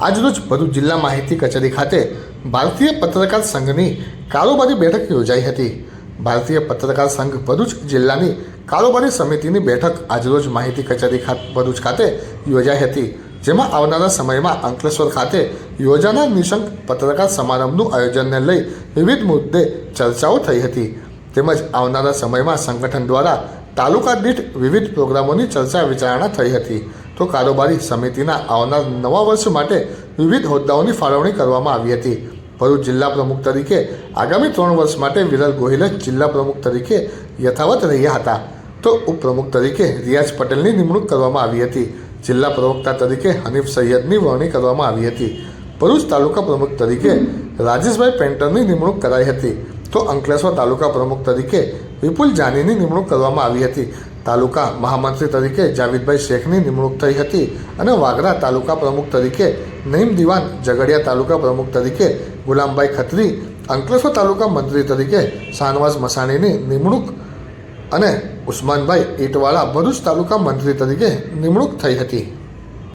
આજરોજ ભરૂચ જિલ્લા માહિતી કચેરી ખાતે ભારતીય પત્રકાર સંઘની કારોબારી બેઠક યોજાઈ હતી. ભારતીય પત્રકાર સંઘ ભરૂચ જિલ્લાની કારોબારી સમિતિની બેઠક આજરોજ માહિતી કચેરી ભરૂચ ખાતે યોજાઈ હતી, જેમાં આવનારા સમયમાં અંકલેશ્વર ખાતે યોજાનાર નિશંક પત્રકાર સમારંભનું આયોજનને લઈ વિવિધ મુદ્દે ચર્ચાઓ થઈ હતી. તેમજ આવનારા સમયમાં સંગઠન દ્વારા તાલુકા દીઠ વિવિધ પ્રોગ્રામોની ચર્ચા વિચારણા થઈ હતી. તો કારોબારી સમિતિના આવનાર નવા વર્ષ માટે વિવિધ હોદ્દાઓની ફાળવણી કરવામાં આવી હતી. ભરૂચ જિલ્લા પ્રમુખ તરીકે આગામી ત્રણ વર્ષ માટે વિરલ ગોહિલ જિલ્લા પ્રમુખ તરીકે યથાવત રહ્યા હતા. તો ઉપપ્રમુખ તરીકે રિયાઝ પટેલની નિમણૂક કરવામાં આવી હતી. જિલ્લા પ્રવક્તા તરીકે હનીફ સૈયદની વરણી કરવામાં આવી હતી. ભરૂચ તાલુકા પ્રમુખ તરીકે રાજેશભાઈ પેન્ટરની નિમણૂક કરાઈ હતી. તો અંકલેશ્વર તાલુકા પ્રમુખ તરીકે વિપુલ જાનીની નિમણૂક કરવામાં આવી હતી. તાલુકા મહામંત્રી તરીકે જાવેદભાઈ શેખની નિમણૂક થઈ હતી અને વાગરા તાલુકા પ્રમુખ તરીકે નઈમ દિવાન ઝઘડિયા તાલુકા પ્રમુખ તરીકે ગુલામભાઈ ખત્રી, અંકલેશ્વર તાલુકા મંત્રી તરીકે શાનવાઝ મસાણીની નિમણૂક અને ઉસ્માનભાઈ ઈટવાળા ભરૂચ તાલુકા મંત્રી તરીકે નિમણૂક થઈ હતી.